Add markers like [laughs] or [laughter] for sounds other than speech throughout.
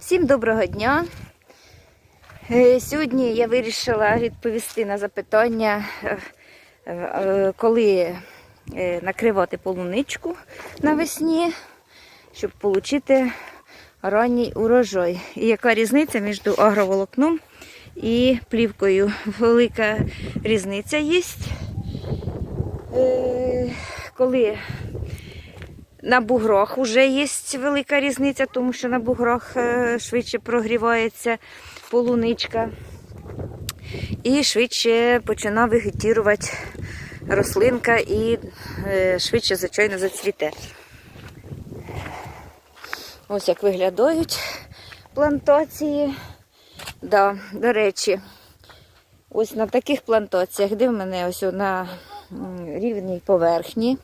Всім доброго дня. Е, Сьогодні я вирішила відповісти на запитання, е, е, коли накривати полуничку навесні, щоб отримати ранній урожай. І яка різниця між агроволокном і плівкою? Велика різниця є. Коли на буграх вже є велика різниця, тому що на буграх е, швидше прогрівається полуничка і швидше починає вегетувати рослинка і е, швидше, звичайно, зацвіте. Ось як виглядають плантації. Да, до речі, ось на таких плантаціях, де в мене ось на рівній поверхні.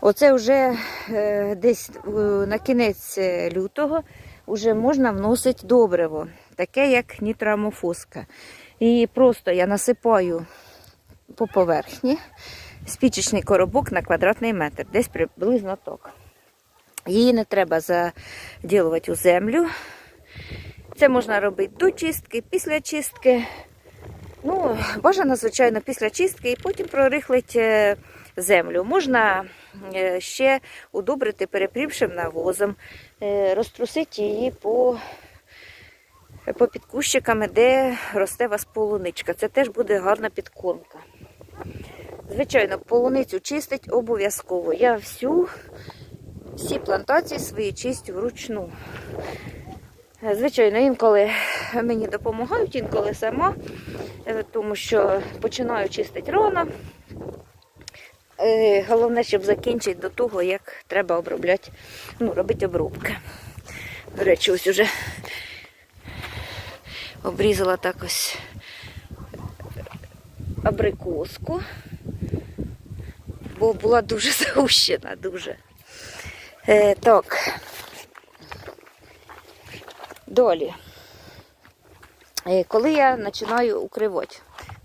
Оце вже е, десь е, на кінець е, лютого вже можна вносити добриво, таке як нітрамофоска. І просто я насипаю по поверхні спічечний коробок на квадратний метр, десь приблизно так. Її не треба заділувати у землю. Це можна робити до чистки, після чистки. Ну, бажано, звичайно, після чистки і потім прорихлити землю. Можна е, ще удобрити перепрівшим навозом, е, розтрусити її по, по підкущиками, де росте вас полуничка. Це теж буде гарна підкормка. Звичайно, полуницю чистить обов'язково. Я всю, всі плантації свої чистю вручну. Звичайно, інколи мені допомагають, інколи сама, е, тому що починаю чистити рано. Е, Головне, щоб закінчити до того, як треба обробляти, ну, робити обробки. До речі, ось уже обрізала так ось абрикоску, бо була дуже [laughs] загущена, дуже. Е, так. Далі. Е, Коли я починаю укривати,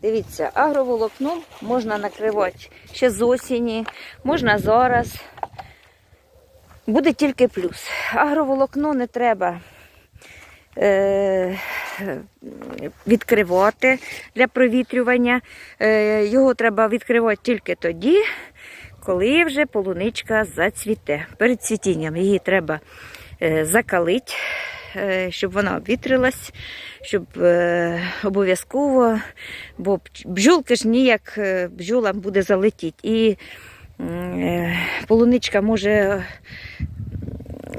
дивіться, агроволокном можна накривати ще з осені, можна зараз. Буде тільки плюс. Агроволокно не треба е, відкривати для провітрювання. Е, його треба відкривати тільки тоді, коли вже полуничка зацвіте. Перед цвітінням її треба е, закалити е, щоб вона обвітрилась, щоб е, обов'язково, бо бджолки ж ніяк е, бджолам буде залетіти. І е, полуничка може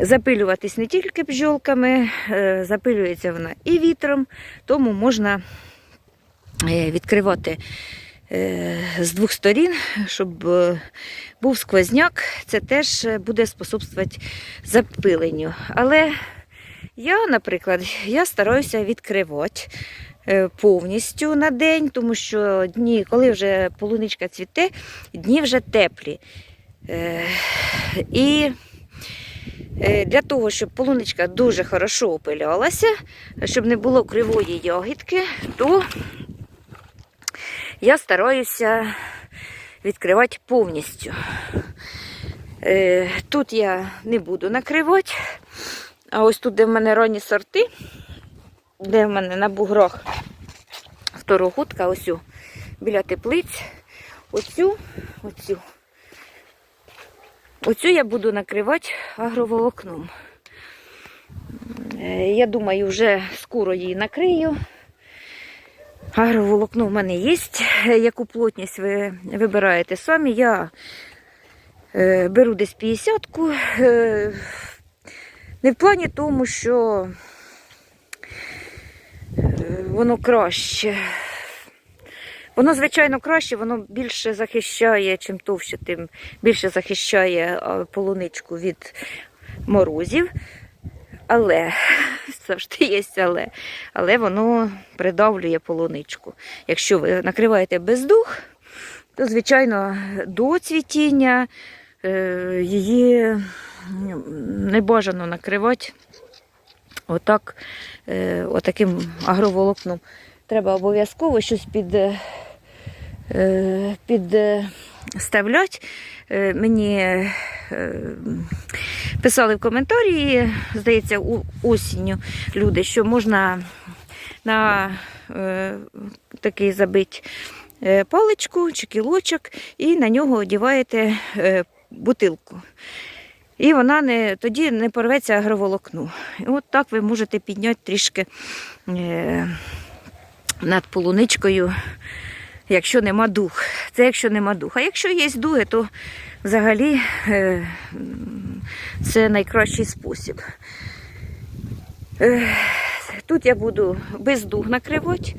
запилюватись не тільки бджолками, запилюється вона і вітром, тому можна відкривати з двох сторін, щоб був сквозняк, це теж буде способствувати запиленню. Але я, наприклад, [laughs] я стараюся відкривати е, повністю на день, тому що дні, коли вже полуничка цвіте, дні вже теплі. Е, І е, для того, щоб полуничка дуже хорошо опилялася, щоб не було кривої ягідки, то я стараюся відкривати повністю. Тут я не буду накривати. А ось тут, де в мене ранні сорти, де в мене на буграх второгутка, ось у, біля теплиць, оцю, оцю, оцю я буду накривати агроволокном. Е, Я думаю, вже скоро її накрию. Агроволокно в мене є. Яку плотність ви вибираєте самі. Я е, беру десь 50-ку. Не в плані тому, що е, воно краще. Воно, звичайно, краще, воно більше захищає, чим товще, тим більше захищає полуничку від морозів. Але, [laughs] завжди є але, але воно придавлює полуничку. Якщо ви накриваєте без дух, то, звичайно, до цвітіння е, її не бажано накривати отак, е, отаким агроволокном. Треба обов'язково щось під, е, підставляти. Е, Мені е, писали в коментарі, здається, осінню люди, що можна на такий забити паличку чи кілочок і на нього одіваєте бутилку. І вона не, тоді не порветься агроволокно. І от так ви можете підняти трішки е, над полуничкою, якщо нема дух. Це якщо нема дух. А якщо є дуги, то взагалі е, це найкращий спосіб. Е, Тут я буду без дуг накривати,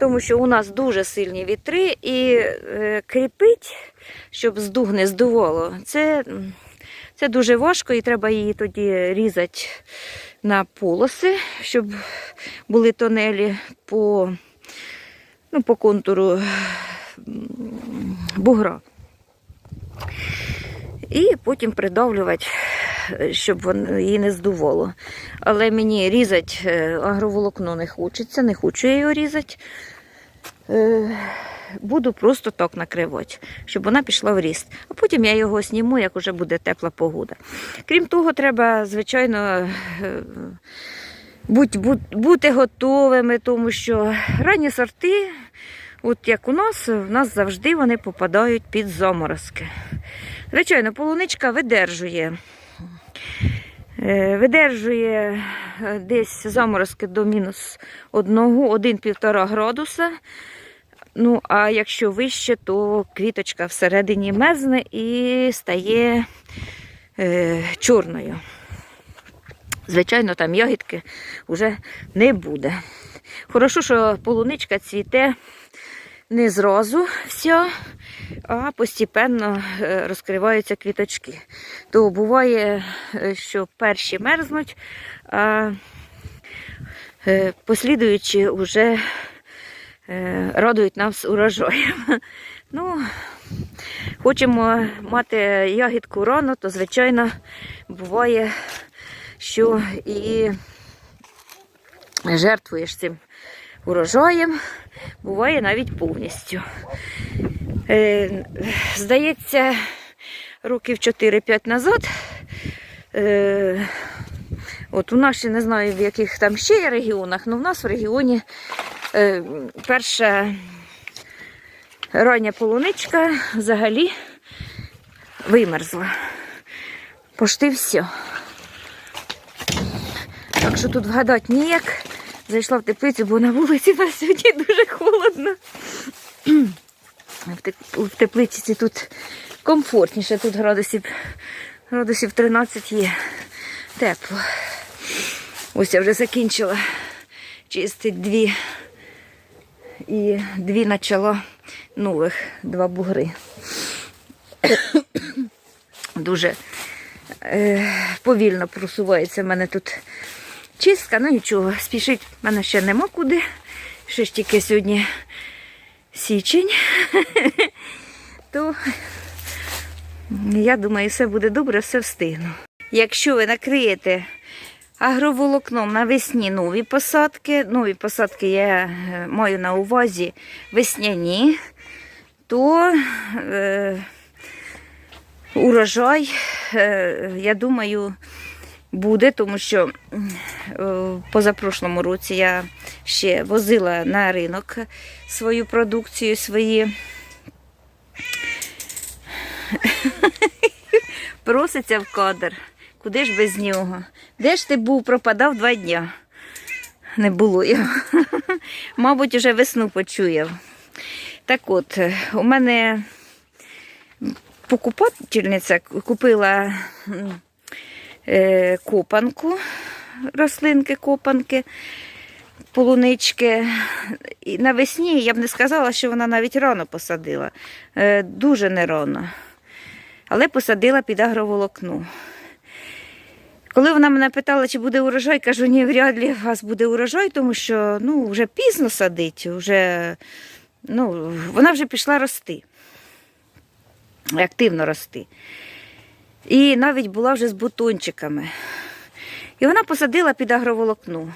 тому що у нас дуже сильні вітри і е, кріпить, щоб з дуг не здувало. Це, це дуже важко і треба її тоді різати на полоси, щоб були тонелі по, ну, по контуру бугра. І потім придавлювати, е, щоб воно її не здувало. Але мені різати е, агроволокно не хочеться, не хочу я його різати. Буду просто так накривати, щоб вона пішла в ріст. А потім я його зніму, як вже буде тепла погода. Крім того, треба, звичайно, е, будь, будь, бути готовими, тому що ранні сорти, от як у нас, в нас завжди вони попадають під заморозки. Звичайно, полуничка видержує. е, Видержує е, десь заморозки до мінус 1-1,5 градуса. Ну, а якщо вище, то квіточка всередині мерзне і стає е, чорною. Звичайно, там ягідки вже не буде. Хорошо, що полуничка цвіте не зразу вся, а постепенно е, розкриваються квіточки. То буває, е, що перші мерзнуть, а е, послідуючі вже радують нас урожаєм. [laughs] Ну, хочемо мати ягідку рано, то, звичайно, буває, що і жертвуєш цим урожаєм, буває навіть повністю. Е, здається, років 4-5 назад. Е, от у нас ще не знаю, в яких там ще є регіонах, але в нас в регіоні е, перша рання полуничка взагалі вимерзла. Пошти все. Так що тут вгадати ніяк. Зайшла в теплицю, бо на вулиці на сьогодні дуже холодно. В теплиці тут комфортніше, тут градусів, градусів 13 є тепло. Ось я вже закінчила чистити дві і дві почала нових два бугри. Дуже е, повільно просувається в мене тут чистка, ну нічого, спішить в мене ще нема куди. Ще ж тільки сьогодні січень. [laughs] То я думаю, все буде добре, все встигну. Якщо ви накриєте агроволокном навесні нові посадки, нові посадки я е, маю на увазі весняні, то е, урожай, е, я думаю, буде, тому що м, е, в позапрошлому році я ще возила на ринок свою продукцію, свої. [laughs] Проситься в кадр. Куди ж без нього? Де ж ти був? Пропадав два дня. Не було його. [laughs] Мабуть, уже весну почуяв. Так от, е, у мене покупательниця купила е, копанку, рослинки, копанки, полунички. І навесні я б не сказала, що вона навіть рано посадила. Е, дуже не рано. Але посадила під агроволокно. Коли вона мене питала, чи буде урожай, кажу, ні, вряд ли у вас буде урожай, тому що ну, вже пізно садить, вже, ну, вона вже пішла рости, активно рости. І навіть була вже з бутончиками. І вона посадила під агроволокно.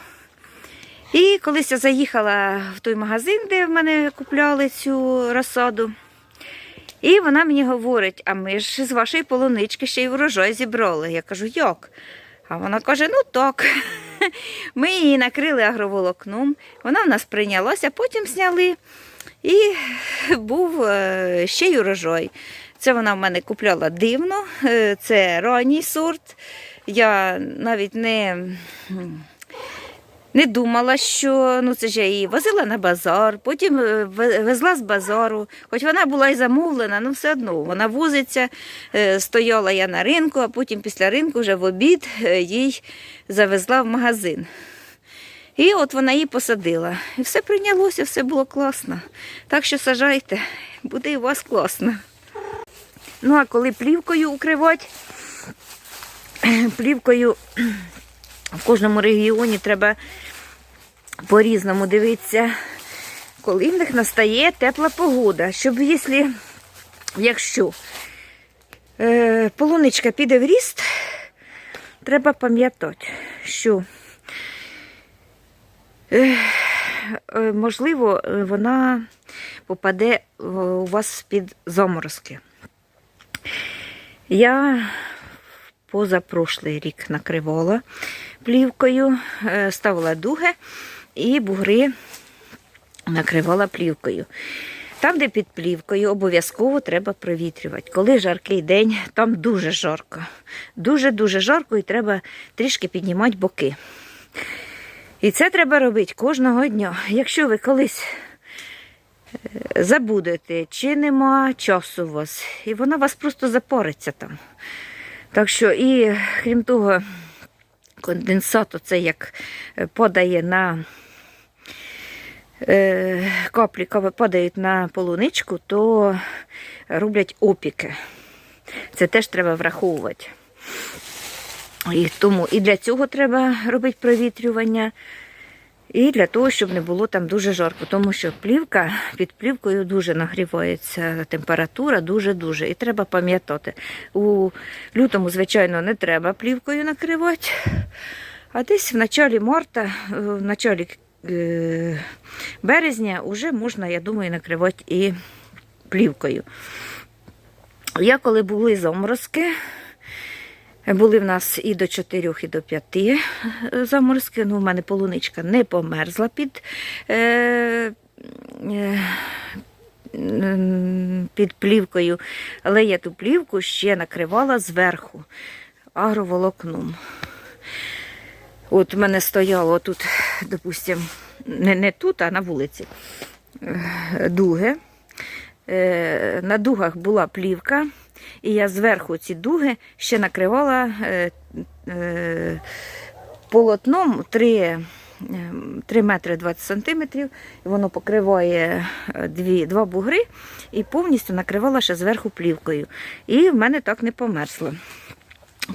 І колись я заїхала в той магазин, де в мене купляли цю розсаду. І вона мені говорить: а ми ж з вашої полунички ще й врожай зібрали. Я кажу, як? А вона каже: ну так. Ми її накрили агроволокном, вона в нас прийнялася, потім зняли. І був е, ще й урожай. Це вона в мене купляла дивно, е, це ранній сорт. Я навіть не, не думала, що ну, це ж я її возила на базар, потім е, везла з базару. Хоч вона була і замовлена, але все одно вона возиться. Е, Стояла я на ринку, а потім після ринку вже в обід е, їй завезла в магазин. І от вона її посадила. І все прийнялося, все було класно. Так що сажайте, буде і у вас класно. Ну, а коли плівкою укривати, [clears throat] плівкою в кожному регіоні треба по-різному дивитися, коли в них настає тепла погода, щоб якщо, якщо е, полуничка піде в ріст, треба пам'ятати, що е, можливо, е, вона попаде у вас під заморозки. Я позапрошлий рік накривала плівкою, е, ставила дуги і бугри накривала плівкою. Там, де під плівкою, обов'язково треба провітрювати. Коли жаркий день, там дуже жарко. Дуже-дуже жарко і треба трішки піднімати боки. І це треба робити кожного дня. Якщо ви колись е, забудете, чи нема часу у вас, і вона вас просто запориться там. Так що, і крім того, конденсат, оце як подає падає на е, каплі, коли падають на полуничку, то роблять опіки. Це теж треба враховувати. І, тому, і для цього треба робити провітрювання. І для того, щоб не було там дуже жарко, тому що плівка під плівкою дуже нагрівається температура, дуже-дуже. І треба пам'ятати. У лютому, звичайно, не треба плівкою накривати. А десь в началі марта, е, в началі е, березня вже можна, я думаю, накривати і плівкою. Я коли були заморозки, були в нас і до 4, і до 5 заморозки. Ну, у мене полуничка не померзла під, е, е, під плівкою, але я ту плівку ще накривала зверху агроволокном. От в мене стояло тут, допустимо, не, не тут, а на вулиці е, дуги. Е, На дугах була плівка, і я зверху ці дуги ще накривала е, е, полотном 3, 3 метри 20 сантиметрів. Воно покриває е, дві, два бугри і повністю накривала ще зверху плівкою. І в мене так не померзло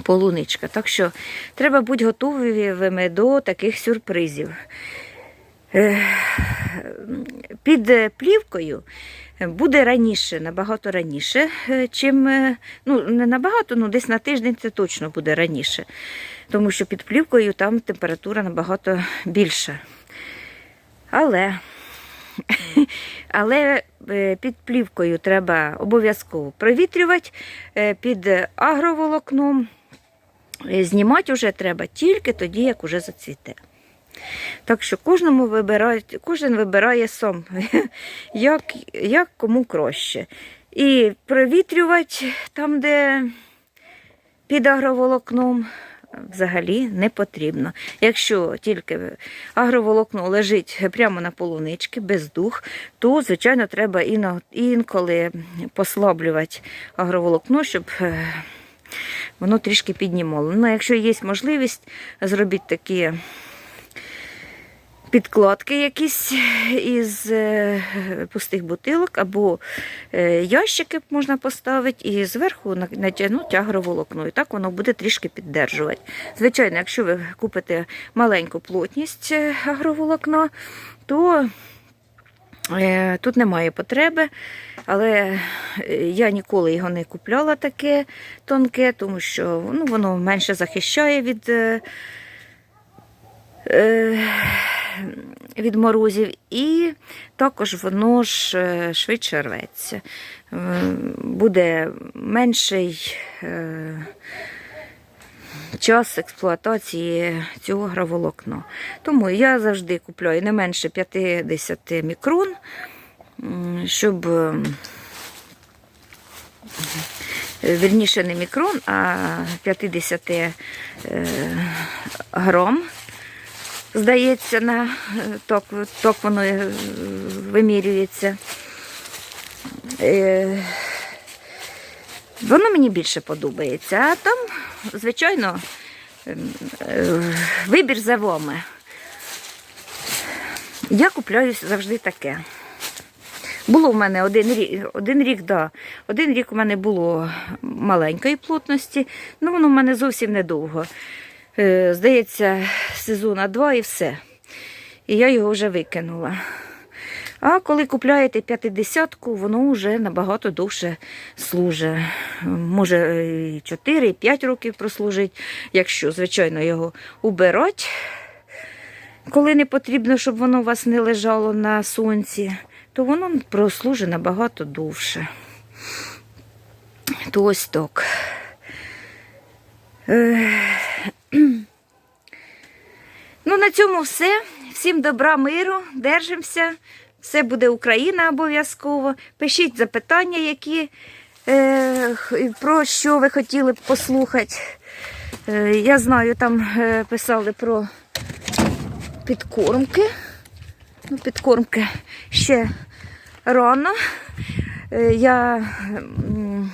полуничка. Так що треба бути готовими до таких сюрпризів. Е, Під е, плівкою буде раніше, набагато раніше, е, чим, е, ну, не набагато, ну десь на тиждень це точно буде раніше. Тому що під плівкою там температура набагато більша. Але, [laughs] але е, під плівкою треба обов'язково провітрювати, е, під агроволокном е, знімати вже треба тільки тоді, як уже зацвіте. Так що кожному вибирає, кожен вибирає сам, [laughs] як, як кому краще. І провітрювати там, де під агроволокном, взагалі не потрібно. Якщо тільки агроволокно лежить прямо на полунички, без дух, то, звичайно, треба інколи послаблювати агроволокно, щоб е, воно трішки піднімало. Ну, якщо є можливість, зробіть такі підкладки якісь із е, пустих бутилок або е, ящики можна поставити і зверху натягнути агроволокно. І так воно буде трішки піддержувати. Звичайно, якщо ви купите маленьку плотність е, агроволокна, то тут немає потреби. Але я ніколи його не купляла таке тонке, тому що ну, воно менше захищає від. е, [clears throat] від морозів, і також воно ж е, швидше рветься. Е, Буде менший е, час експлуатації цього граволокна. Тому я завжди купляю не менше 50 мікрон, щоб вірніше не мікрон, а 50 е, грам. Здається, на ток, ток воно е, вимірюється. Е, Воно мені більше подобається. А там, звичайно, ем, е, вибір за вами. Я купляю завжди таке. Було в мене один рік, один рік, да. Один рік у мене було маленької плотності, ну воно в мене зовсім недовго. Е, Здається, сезона два і все. І я його вже викинула. А коли купляєте 50-ку, воно вже набагато довше служить. Може, і 4, і 5 років прослужить, якщо, звичайно, його убирати, коли не потрібно, щоб воно у вас не лежало на сонці, то воно прослужить набагато довше. То ось так. Е, [clears throat] Ну, на цьому все. Всім добра, миру, держимося. Все буде Україна обов'язково. Пишіть запитання, які, е, про що ви хотіли б послухати. Е, я знаю, там е, писали про підкормки. Ну, підкормки ще рано. Е, я м,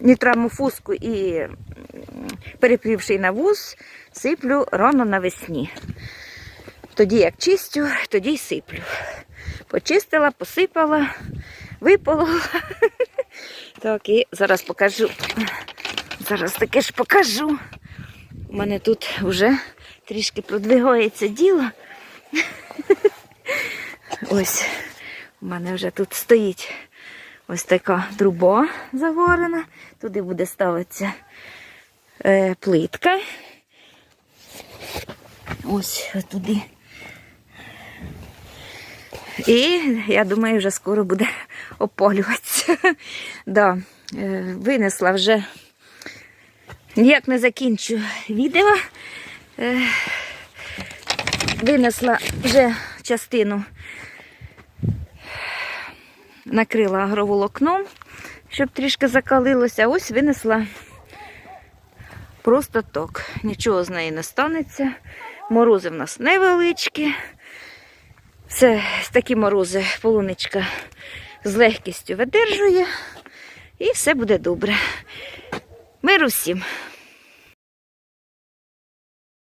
нітрамофуску і перепрівший навоз сиплю рано навесні. Тоді як чистю, тоді й сиплю. Почистила, посипала, виполола. [laughs] Так, і зараз покажу. Зараз таке ж покажу. У мене тут вже трішки продвигається діло. [laughs] Ось у мене вже тут стоїть ось така труба заварена. Туди буде ставитися е, плитка. Ось туди. І я думаю, вже скоро буде опалюватися. [laughs] Да, е, винесла вже. Ніяк не закінчу відео. Е, Винесла вже частину, накрила агроволокном, щоб трішки закалилося. Ось винесла просто так. Нічого з неї не станеться. Морози в нас невеличкі. Це такі морози полуничка з легкістю видержує. І все буде добре. Миру всім!